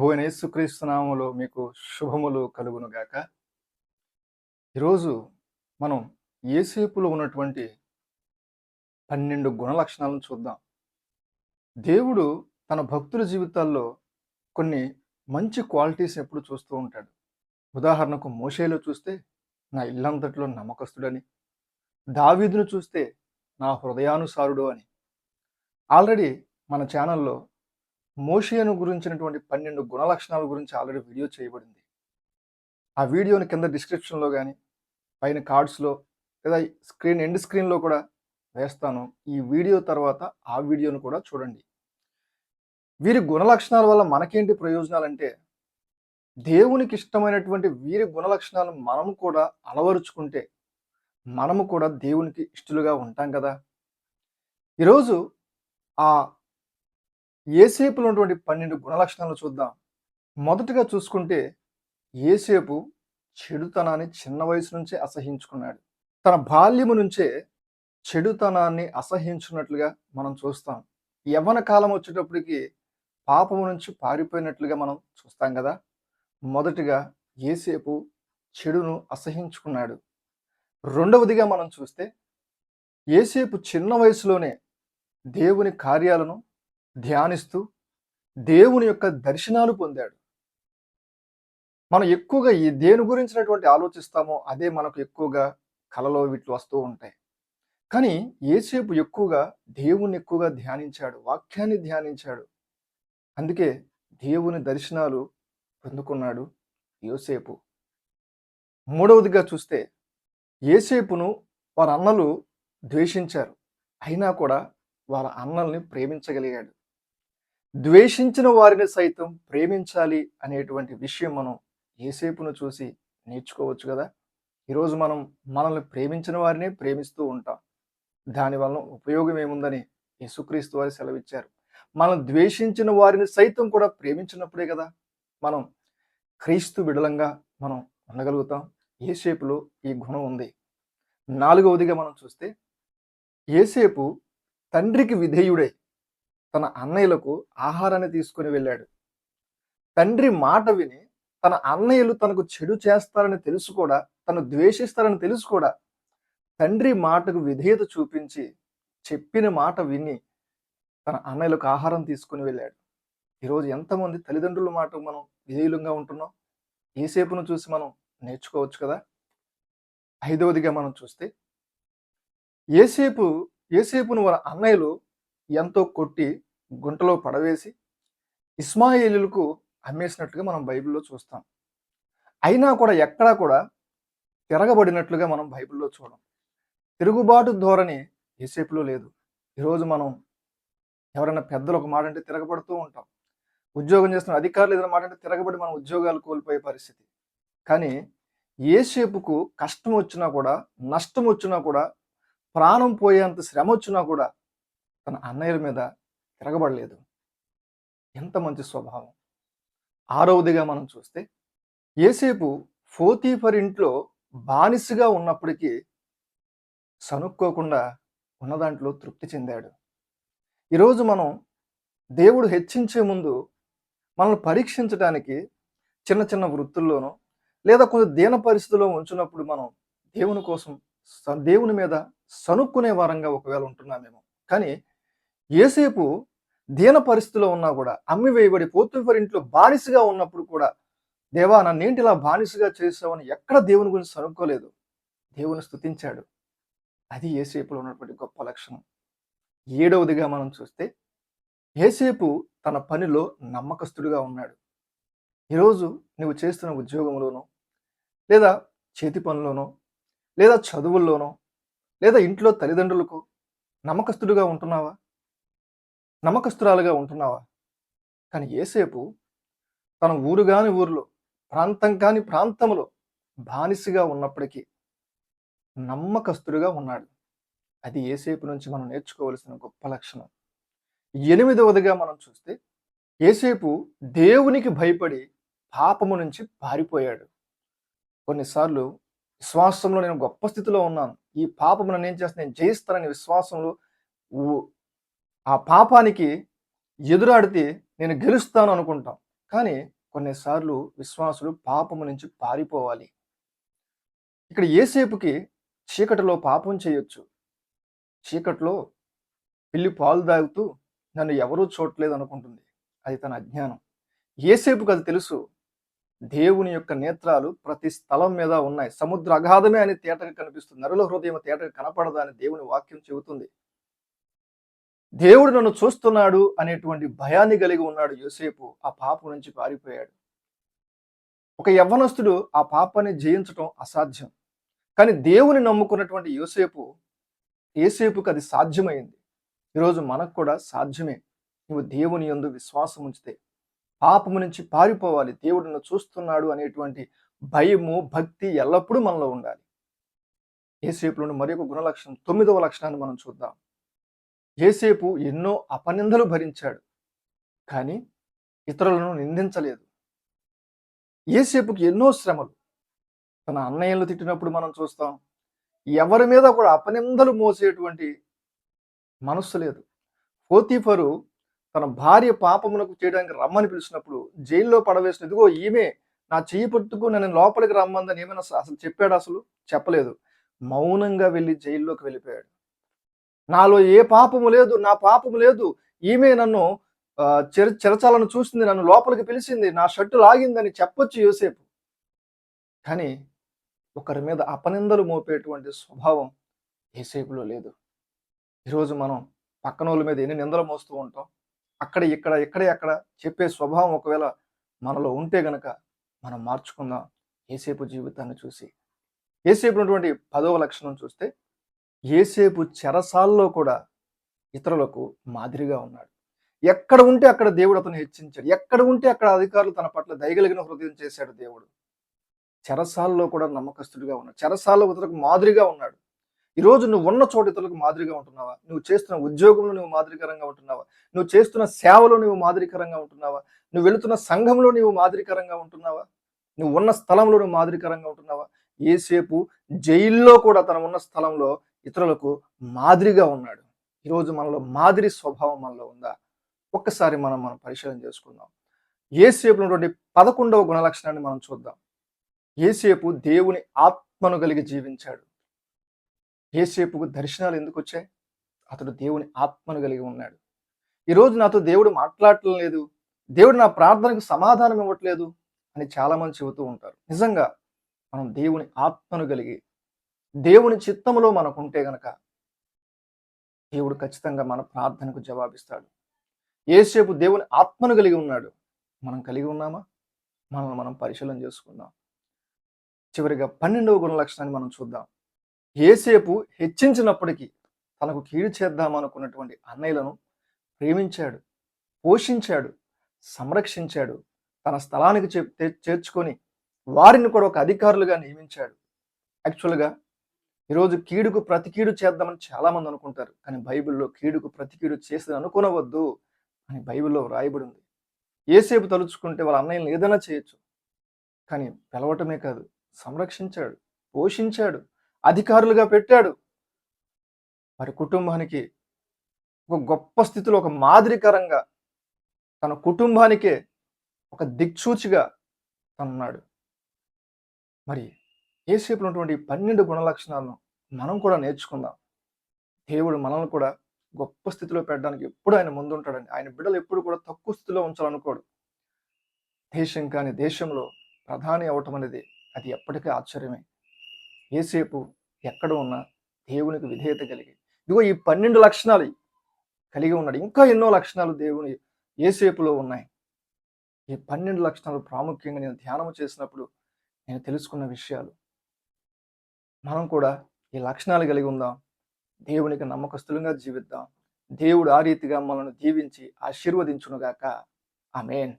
ప్రభు అయిన యేసుక్రీస్తునామములో మీకు శుభములు కలుగును గాక. ఈరోజు మనం ఏసేపులో ఉన్నటువంటి పన్నెండు గుణ లక్షణాలను చూద్దాం. దేవుడు తన భక్తుల జీవితాల్లో కొన్ని మంచి క్వాలిటీస్ ఎప్పుడు చూస్తూ ఉంటాడు. ఉదాహరణకు మోషేలో చూస్తే నా ఇల్లంతట్లో నమ్మకస్తుడని దావీదును చూస్తే నా హృదయానుసారుడు అని. ఆల్రెడీ మన ఛానల్లో మోషియను గురించినటువంటి పన్నెండు గుణ లక్షణాల గురించి ఆల్రెడీ వీడియో చేయబడింది. ఆ వీడియోని కింద డిస్క్రిప్షన్లో కానీ పైన కార్డ్స్లో లేదా స్క్రీన్ ఎండ్ స్క్రీన్లో కూడా వేస్తాను. ఈ వీడియో తర్వాత ఆ వీడియోను కూడా చూడండి. వీరి గుణ లక్షణాల వల్ల మనకేంటి ప్రయోజనాలు అంటే దేవునికి ఇష్టమైనటువంటి వీరి గుణ లక్షణాలను మనము కూడా అలవరుచుకుంటే మనము కూడా దేవునికి ఇష్టలుగా ఉంటాం కదా. ఈరోజు ఆ ఏసేపులో ఉన్నటువంటి పన్నెండు గుణలక్షణాలు చూద్దాం. మొదటగా చూసుకుంటే ఏసేపు చెడుతనాన్ని చిన్న వయసు నుంచే అసహించుకున్నాడు. తన బాల్యము నుంచే చెడుతనాన్ని అసహించున్నట్లుగా మనం చూస్తాం. యవ్వన కాలం వచ్చేటప్పటికి పాపము నుంచి పారిపోయినట్లుగా మనం చూస్తాం కదా. మొదటిగా ఏసేపు చెడును అసహించుకున్నాడు. రెండవదిగా మనం చూస్తే ఏసేపు చిన్న వయసులోనే దేవుని కార్యాలను ధ్యానిస్తూ దేవుని యొక్క దర్శనాలు పొందాడు. మనం ఎక్కువగా ఈ దేని గురించినటువంటి ఆలోచిస్తామో అదే మనకు ఎక్కువగా కలలో వీటిలో వస్తూ ఉంటాయి. కానీ ఏసేపు ఎక్కువగా దేవుని ఎక్కువగా ధ్యానించాడు వాక్యాన్ని ధ్యానించాడు. అందుకే దేవుని దర్శనాలు పొందుకున్నాడు యోసేపు. మూడవదిగా చూస్తే ఏసేపును వారి అన్నలు ద్వేషించారు. అయినా కూడా వారి అన్నల్ని ప్రేమించగలిగాడు. ద్వేషించిన వారిని సైతం ప్రేమించాలి అనేటువంటి విషయం మనం ఏసేపును చూసి నేర్చుకోవచ్చు కదా? ఈరోజు మనం మనల్ని ప్రేమించిన వారినే ప్రేమిస్తూ ఉంటాం. దానివల్ల ఉపయోగం ఏముందని యేసుక్రీస్తు వారి సెలవిచ్చారు. మనం ద్వేషించిన వారిని సైతం కూడా ప్రేమించినప్పుడే కదా మనం క్రీస్తు విడలంగా మనం ఉండగలుగుతాం. ఏసేపులో ఈ గుణం ఉంది. నాలుగవదిగా మనం చూస్తే ఏసేపు తండ్రికి విధేయుడే. తన అన్నయ్యలకు ఆహారాన్ని తీసుకుని వెళ్ళాడు. తండ్రి మాట విని తన అన్నయ్యలు తనకు చెడు చేస్తారని తెలుసు కూడా తను ద్వేషిస్తారని తెలుసు కూడా తండ్రి మాటకు విధేయత చూపించి చెప్పిన మాట విని తన అన్నయ్యలకు ఆహారం తీసుకుని వెళ్ళాడు. ఈరోజు ఎంతమంది తల్లిదండ్రుల మాట మనం విధేయులంగా ఉంటున్నాం? ఏసేపును చూసి మనం నేర్చుకోవచ్చు కదా? ఐదవదిగా మనం చూస్తే ఏసేపు ఏసేపును వారి అన్నయ్యలు ఎంతో కొట్టి గుంటలో పడవేసి ఇస్మాయిలులకు అమ్మేసినట్టుగా మనం బైబిల్లో చూస్తాం. అయినా కూడా ఎక్కడా కూడా తిరగబడినట్లుగా మనం బైబిల్లో చూడం. తిరుగుబాటు ధోరణి ఏసేపులో లేదు. ఈరోజు మనం ఎవరైనా పెద్దలు ఒక మాట అంటే తిరగబడుతూ ఉంటాం. ఉద్యోగం చేస్తున్న అధికారులు ఏదైనా మాట అంటే తిరగబడి మనం ఉద్యోగాలు కోల్పోయే పరిస్థితి. కానీ ఏసేపుకు కష్టం వచ్చినా కూడా నష్టం వచ్చినా కూడా ప్రాణం పోయేంత శ్రమ వచ్చినా కూడా తన అన్నయ్యల మీద తిరగబడలేదు. ఎంత మంచి స్వభావం. ఆరవదిగా మనం చూస్తే ఏసేపు ఫోతీఫర్ ఇంట్లో బానిసగా ఉన్నప్పటికీ సనుక్కోకుండా ఉన్న దాంట్లో తృప్తి చెందాడు. ఈరోజు మనం దేవుడు హెచ్చించే ముందు మనల్ని పరీక్షించడానికి చిన్న చిన్న వృత్తుల్లోనో లేదా కొంత దీన పరిస్థితిలో ఉంచినప్పుడు మనం దేవుని కోసం దేవుని మీద సనుక్కునే వారంగా ఒకవేళ ఉంటున్నామేమో. కానీ ఏసేపు దీన పరిస్థితిలో ఉన్నా కూడా అమ్మి వేయబడి పోతుఫర్ ఇంట్లో బానిసగా ఉన్నప్పుడు కూడా దేవా నన్నేంటి ఇలా బానిసగా చేసావని ఎక్కడ దేవుని గురించి సనుక్కోలేదు. దేవుని స్థుతించాడు అది ఏసేపులో ఉన్నటువంటి గొప్ప లక్షణం. ఏడవదిగా మనం చూస్తే ఏసేపు తన పనిలో నమ్మకస్తుడిగా ఉన్నాడు. ఈరోజు నువ్వు చేస్తున్న ఉద్యోగంలోనో లేదా చేతి పనిలోనో లేదా చదువుల్లోనో లేదా ఇంట్లో తల్లిదండ్రులకు నమ్మకస్తుడిగా ఉంటున్నావా? నమ్మకస్తురాలుగా ఉంటున్నావా? కానీ ఏసేపు తన ఊరు కాని ఊరిలో ప్రాంతం కాని ప్రాంతంలో బానిసగా ఉన్నప్పటికీ నమ్మకస్తుడిగా ఉన్నాడు. అది ఏసేపు నుంచి మనం నేర్చుకోవలసిన గొప్ప లక్షణం. ఎనిమిదవదిగా మనం చూస్తే ఏసేపు దేవునికి భయపడి పాపము నుంచి పారిపోయాడు. కొన్నిసార్లు విశ్వాసంలో నేను గొప్ప స్థితిలో ఉన్నాను. ఈ పాపమును నేను ఏం చేస్తాను? నేను జయిస్తానని విశ్వాసంలో ఆ పాపానికి ఎదురాడితే నేను గెలుస్తాను అనుకుంటాం. కానీ కొన్నిసార్లు విశ్వాసులు పాపము నుంచి పారిపోవాలి. ఇక్కడ ఏసేపుకి చీకటిలో పాపం చేయొచ్చు. చీకట్లో పిల్లి పాలు తాగుతూ నన్ను ఎవరూ చూడలేదు అనుకుంటుంది. అది తన అజ్ఞానం. ఏసేపుకి అది తెలుసు. దేవుని యొక్క నేత్రాలు ప్రతి స్థలం మీద ఉన్నాయి. సముద్ర అగాధమే అని తేటగా కనిపిస్తుంది. నరుల హృదయం తేటగా కనపడదా అని దేవుని వాక్యం చెబుతుంది. దేవుడు నన్ను చూస్తున్నాడు అనేటువంటి భయాన్ని కలిగి ఉన్నాడు యోసేపు. ఆ పాపం నుంచి పారిపోయాడు. ఒక యవ్వనస్తుడు ఆ పాపాన్ని జయించటం అసాధ్యం. కానీ దేవుని నమ్ముకున్నటువంటి యోసేపు ఏసేపుకి అది సాధ్యమైంది. ఈరోజు మనకు కూడా సాధ్యమే. నువ్వు దేవుని యందు విశ్వాసం ఉంచితే పాపము నుంచి పారిపోవాలి. దేవుడు చూస్తున్నాడు అనేటువంటి భయము భక్తి ఎల్లప్పుడూ మనలో ఉండాలి. ఏసేపులోని మరి ఒక గుణలక్షణం తొమ్మిదవ లక్షణాన్ని మనం చూద్దాం. ఏసేపు ఎన్నో అపనిందలు భరించాడు కానీ ఇతరులను నిందించలేదు. ఏసేపుకి ఎన్నో శ్రమలు. తన అన్నయ్యలు తిట్టినప్పుడు మనం చూస్తాం ఎవరి మీద కూడా అపనిందలు మోసేటువంటి మనస్సు లేదు. పోతీఫరు తన భార్య పాపమునకు చేయడానికి రమ్మని పిలిచినప్పుడు జైల్లో పడవేసిన ఇదిగో ఈమె నా చేయి పట్టుకు నన్ను లోపలికి రమ్మందని ఏమైనా అసలు చెప్పాడు అసలు? చెప్పలేదు. మౌనంగా వెళ్ళి జైల్లోకి వెళ్ళిపోయాడు. నాలో ఏ పాపము లేదు నా పాపము లేదు. ఈమె నన్ను చెర చెరచాలను చూసింది నన్ను లోపలికి పిలిచింది నా షర్టు లాగిందని చెప్పొచ్చు యోసేపు. కానీ ఒకరి మీద అపనిందలు మోపేటువంటి స్వభావం ఏసేపులో లేదు. ఈరోజు మనం పక్కన వాళ్ళ మీద ఎన్ని నిందలు మోస్తూ ఉంటాం అక్కడ ఇక్కడ ఇక్కడే అక్కడ చెప్పే స్వభావం ఒకవేళ మనలో ఉంటే గనక మనం మార్చుకుందాం ఏసేపు జీవితాన్ని చూసి. ఏసేపు ఉన్నటువంటి పదవ లక్షణం చూస్తే ఏసేపు చెరసాల్లో కూడా ఇతరులకు మాదిరిగా ఉన్నాడు. ఎక్కడ ఉంటే అక్కడ దేవుడు అతను హెచ్చించాడు. ఎక్కడ ఉంటే అక్కడ అధికారులు తన పట్ల దయగలిగిన హృదయం చేశాడు దేవుడు. చెరసాల్లో కూడా నమ్మకస్తుడిగా ఉన్నాడు. చెరసాల్లో ఇతరులకు మాదిరిగా ఉన్నాడు. ఈరోజు నువ్వు ఉన్న చోట ఇతరులకు మాదిరిగా ఉంటున్నావా? నువ్వు చేస్తున్న ఉద్యోగంలో నువ్వు మాదిరికరంగా ఉంటున్నావా? నువ్వు చేస్తున్న సేవలో నువ్వు మాదిరికరంగా ఉంటున్నావా? నువ్వు వెళుతున్న సంఘంలో నువ్వు మాదిరికరంగా ఉంటున్నావా? నువ్వు ఉన్న స్థలంలో నువ్వు మాదిరికరంగా ఉంటున్నావా? ఏసేపు జైల్లో కూడా తన ఉన్న స్థలంలో ఇతరులకు మాదిరిగా ఉన్నాడు. ఈరోజు మనలో మాదిరి స్వభావం మనలో ఉందా? ఒక్కసారి మనం మనం పరిశీలన చేసుకుందాం. ఏసేపు ఉన్నటువంటి పదకొండవ గుణలక్షణాన్ని మనం చూద్దాం. ఏసేపు దేవుని ఆత్మను కలిగి జీవించాడు. ఏసేపుకు దర్శనాలు ఎందుకు వచ్చాయి? అతడు దేవుని ఆత్మను కలిగి ఉన్నాడు. ఈరోజు నాతో దేవుడు మాట్లాడటం లేదు. దేవుడు నా ప్రార్థనకు సమాధానం ఇవ్వట్లేదు అని చాలామంది చెబుతూ ఉంటారు. నిజంగా మనం దేవుని ఆత్మను కలిగి దేవుని చిత్తములో మనకుంటే గనక దేవుడు ఖచ్చితంగా మన ప్రార్థనకు జవాబిస్తాడు. ఏసేపు దేవుని ఆత్మను కలిగి ఉన్నాడు. మనం కలిగి ఉన్నామా? మనల్ని మనం పరిశీలన చేసుకుందాం. చివరిగా పన్నెండవ గుణ లక్షణాన్ని మనం చూద్దాం. ఏసేపు హెచ్చించినప్పటికీ తనకు కీడు చేద్దామనుకున్నటువంటి అన్నయ్యలను ప్రేమించాడు పోషించాడు సంరక్షించాడు. తన స్థలానికి చేర్చుకొని వారిని కూడా ఒక అధికారులుగా నియమించాడు. యాక్చువల్గా ఈరోజు కీడుకు ప్రతి కీడు చేద్దామని చాలామంది అనుకుంటారు కానీ బైబిల్లో కీడుకు ప్రతి కీడు చేసి అనుకునవద్దు అని బైబిల్లో వ్రాయబడి ఉంది ఏసేపు తలుచుకుంటే వాళ్ళ అన్నయ్యలను ఏదైనా చేయొచ్చు కానీ పిలవటమే కాదు సంరక్షించాడు పోషించాడు అధికారులుగా పెట్టాడు. వారి కుటుంబానికి ఒక గొప్ప స్థితిలో ఒక మాదిరికరంగా తన కుటుంబానికే ఒక దిక్సూచిగా తనున్నాడు. మరి ఏసేపు ఉన్నటువంటి పన్నెండు గుణ లక్షణాలను మనం కూడా నేర్చుకుందాం. దేవుడు మనల్ని కూడా గొప్ప స్థితిలో పెట్టడానికి ఎప్పుడు ఆయన ముందుంటాడండి. ఆయన బిడ్డలు ఎప్పుడు కూడా తక్కువ స్థితిలో ఉంచాలనుకోడు. దేశం కాని దేశంలో ప్రధాని అవటం అనేది అది ఎప్పటికీ ఆశ్చర్యమే. ఏసేపు ఎక్కడ ఉన్నా దేవునికి విధేయత కలిగి ఇదిగో ఈ పన్నెండు లక్షణాలు కలిగి ఉన్నాడు. ఇంకా ఎన్నో లక్షణాలు దేవుని ఏసేపులో ఉన్నాయి. ఈ పన్నెండు లక్షణాలు ప్రాముఖ్యంగా నేను ధ్యానం చేసినప్పుడు నేను తెలుసుకున్న విషయాలు మనం కూడా ఈ లక్షణాలు కలిగి ఉందాం. దేవునికి నమ్మకస్తులుగా జీవిద్దాం. దేవుడు ఆ రీతిగా మనల్ని దీవించి ఆశీర్వదించునుగాక. ఆమెన్.